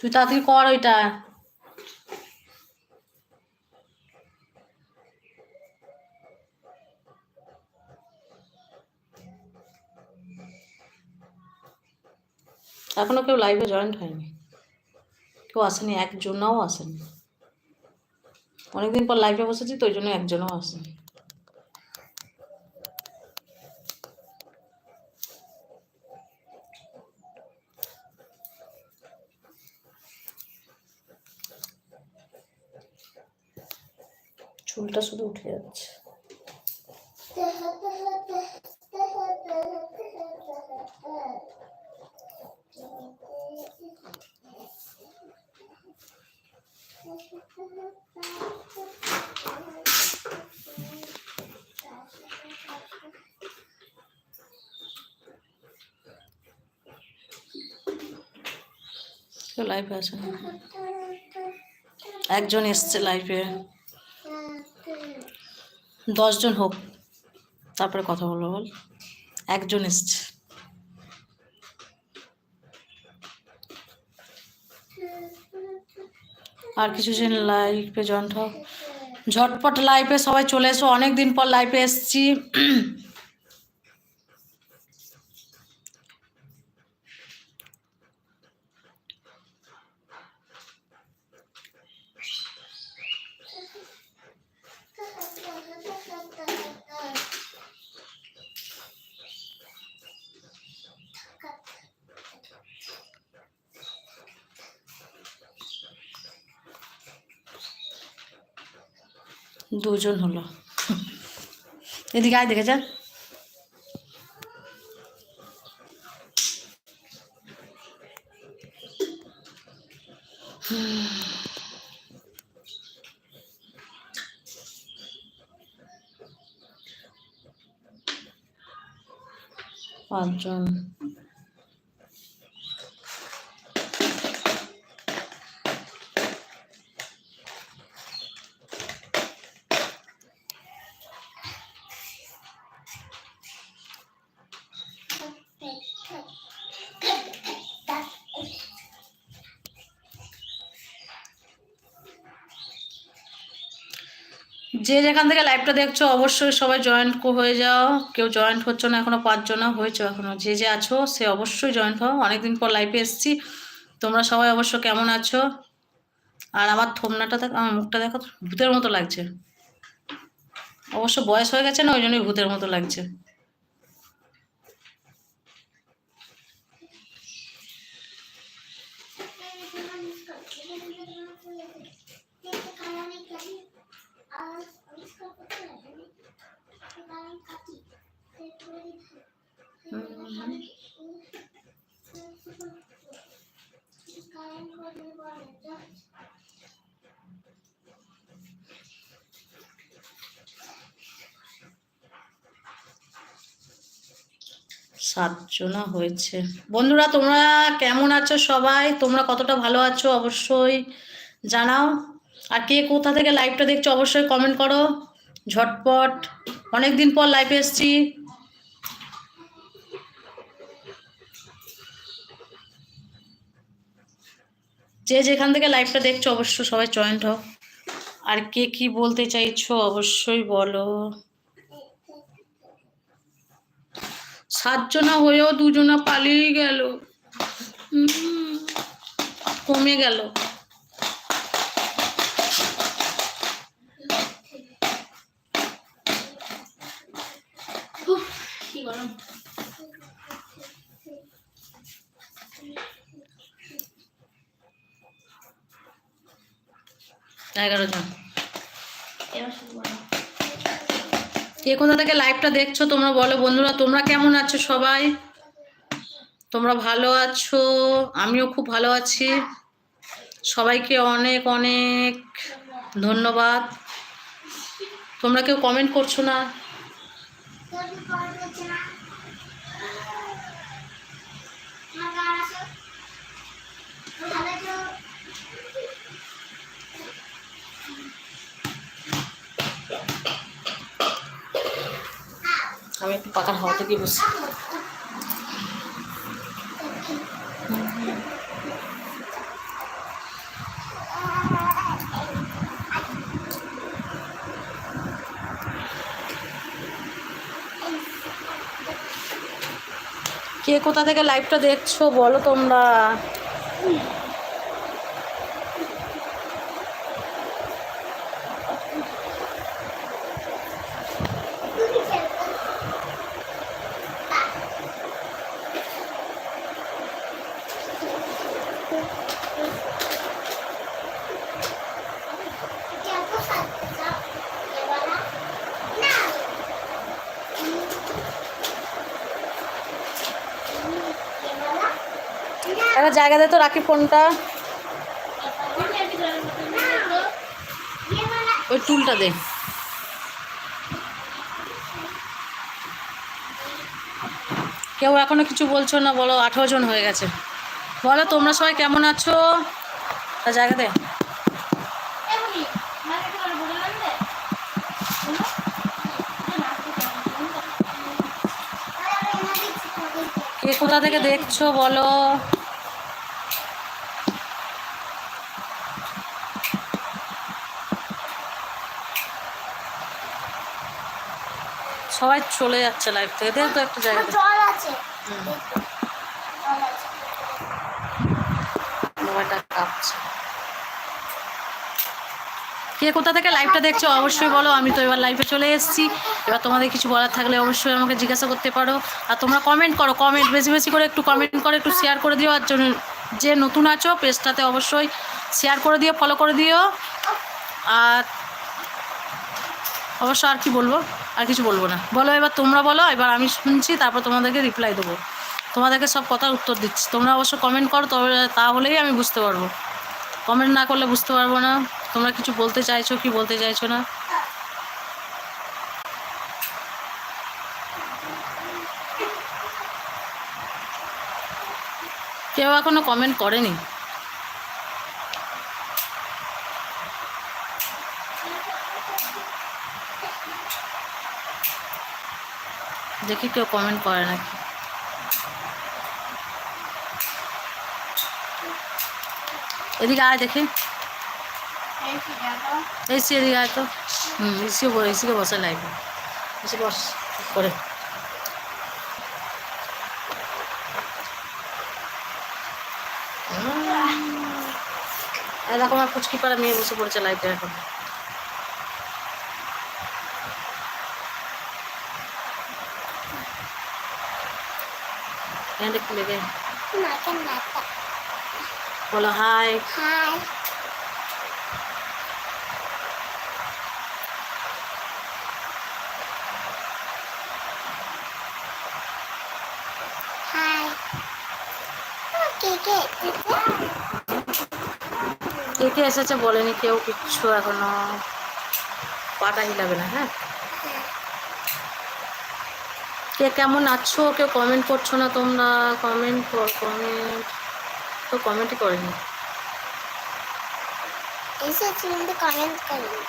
তুই তাড়াতাড়ি কর ওইটা। এখনও কেউ লাইভে জয়েন্ট হয়নি। কেউ আসেনি, একজনও আসেনি। অনেকদিন পর লাইভে বসেছি, তো ওই জন্য একজনও আসেনি। চুলটা শুধু উঠে যাচ্ছে। লাইভে আসেনি একজন এসছে লাইভে দশজন হোক, তারপরে কথা বলব, বল। একজন এসছে। আর কিছু জন লাইভে জয়েন্ট হোক ঝটপট লাইফে সবাই চলে এসো। অনেক দিন পর লাইফে এসছি। দুজন হলো এদিকে আয় দেখে যান পাঁচজন যে যেখান থেকে লাইভটা দেখছ, অবশ্যই সবাই জয়েন্ট হয়ে যাও। কেউ জয়েন্ট হচ্ছে না, এখনও পাঁচজন হয়েছে এখনও। যে যে আছো, সে অবশ্যই জয়েন্ট হও। অনেকদিন পর লাইভে এসছি। তোমরা সবাই অবশ্য কেমন আছো? আর আমার থমনাটা দেখো আমার মুখটা দেখো ভূতের মতো লাগছে। অবশ্য বয়স হয়ে গেছে না, ওই জন্যই ভূতের মতো লাগছে। সাতজনা হয়েছে। বন্ধুরা, তোমরা কেমন আছো সবাই? তোমরা কতটা ভালো আছো অবশ্যই জানাও। আর কে কোথা থেকে লাইভটা দেখছ অবশ্যই কমেন্ট করো। ঝটপট। অনেক দিন পর লাইভে এসছি। যে যেখান থেকে লাইভটা দেখছ অবশ্যই সবাই জয়েন্ট হও। আর কে কি বলতে চাইছো অবশ্যই বলো। সাতজনা হয়েও দুজনা পালিয়ে গেল। কমে গেল। এগারো জন। কে কোথা থেকে লাইভটা দেখছ তোমরা, বলো বন্ধুরা, তোমরা কেমন আছো সবাই? তোমরা ভালো আছো? আমিও খুব ভালো আছি। সবাইকে অনেক অনেক ধন্যবাদ। তোমরা কেউ কমেন্ট করছ না? আমি একটু পাতার হাওয়াতে গিয়ে বসি কে কোথা থেকে লাইভটা দেখছ বলো তোমরা? একটা জায়গা দে তো, রাখি ফোনটা। ওই টুলটা দে। কেউ এখনও কিছু বলছো না? বলো, আঠেরো জন হয়ে গেছে। বলো, তোমরা সবাই কেমন আছো? তা জায়গা দে। কে কোথা থেকে দেখছ? বলো। সবাই চলে যাচ্ছে লাইফ থেকে। দে তো একটা জায়গা। আছে। আছে। মোবাইলটা কাঁপছে। কে কোথা থেকে লাইভটা দেখছ অবশ্যই বলো। আমি তো এবার লাইভে চলে এসেছি। এবার তোমাদের কিছু বলার থাকলে অবশ্যই আমাকে জিজ্ঞাসা করতে পারো। আর তোমরা কমেন্ট করো। কমেন্ট বেশি বেশি করে একটু কমেন্ট করে একটু শেয়ার করে দিও। আর জন্য যে নতুন আছো পেজটাতে অবশ্যই শেয়ার করে দিও ফলো করে দিও। আর অবশ্য আর কি বলব? আর কিছু বলব না। বলো এবার তোমরা বলো, এবার আমি শুনছি, তারপর তোমাদেরকে রিপ্লাই দেবো। তোমাদেরকে সব কথার উত্তর দিচ্ছি। তোমরা অবশ্য কমেন্ট করো, তবে তাহলেই আমি বুঝতে পারব। কমেন্ট না করলে বুঝতে পারব না। তোমরা কিছু বলতে চাইছো কি বলতে চাইছো না? কেউ এখনও কমেন্ট করেনি? দেখি কেউ কমেন্ট করে নাকি? এদিকে আয় দেখি। এসি এদিকে আয় তো। হুম, এসিও এসিকে বসে লাইবে এসে বস, করে। দেখো আমার ফুচকি পাড়া মেয়ে বসে পড়েছে লাইভে এখন। এখানে খুলে নাকে বলো হাই হাই? কে কে এসেছে বলেনি কেউ কিচ্ছু এখনও পাটা হিলাবে না হ্যাঁ? কে কেমন আছো? কেউ কমেন্ট করছ না তোমরা? কমেন্ট কমেন্ট তো কমেন্টই করেনি। এসেছি কিন্তু কমেন্ট করিনি।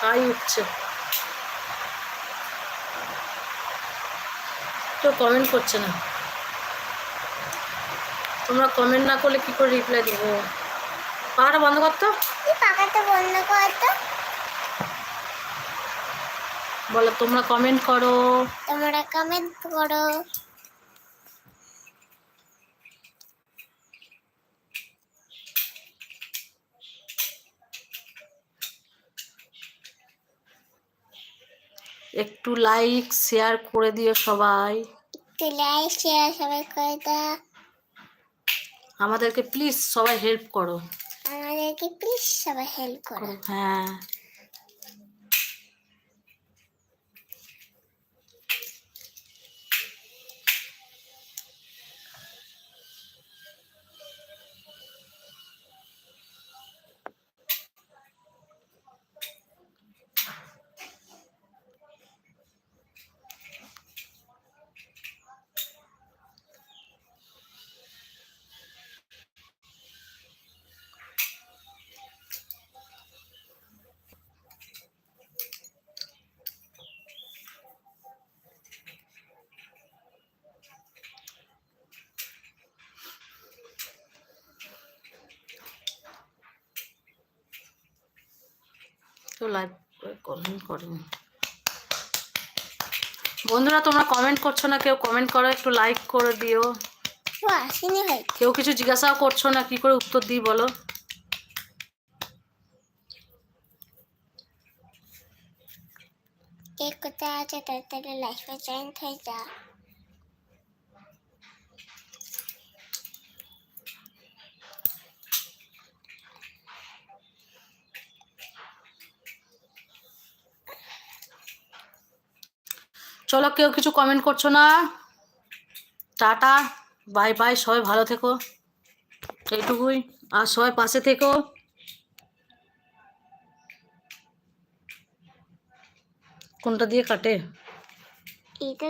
হাই উঠছে। কেউ কমেন্ট করছে না। তোমরা কমেন্ট না করলে কি করে রিপ্লাই দেবো? পাখাটা বন্ধ করতো পাখাটা বন্ধ কর তো। বলো তোমরা কমেন্ট করো। তোমরা কমেন্ট করো। একটু লাইক শেয়ার করে দিও সবাই। একটু লাইক শেয়ার সবাই করে দাও। আমাদেরকে প্লিজ সবাই হেল্প করো। আমাদেরকে প্লিজ সবাই হেল্প করো হ্যাঁ। কেউ লাইভ কমেন্ট করেনি। বন্ধুরা তোমরা কমেন্ট করছ না কেউ কমেন্ট করো একটু লাইক করে দিও। কেউ কিছু জিজ্ঞাসাও করছ না কি করে উত্তর দিই বলো? কে কোথায় আছে তাড়াতাড়ি লাইফে জয়েন্ট হয়ে যা চলো কেউ কিছু কমেন্ট করছ না? টাটা বাই বাই সবাই ভালো থেকো। এইটুকুই। আর সবাই পাশে থেকো। কোনটা দিয়ে কাটে? এটা